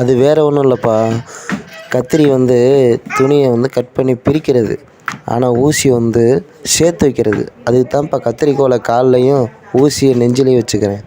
அது வேற ஒன்றும் இல்லைப்பா. கத்திரி வந்து துணியை வந்து கட் பண்ணி பிரிக்கிறது. ஆனால் ஊசி வந்து சேர்த்து வைக்கிறது. அதுக்கு தான்ப்பா கத்திரிக்கோலை கால்லையும் ஊசியை நெஞ்சிலையும் வச்சுக்கிறேன்.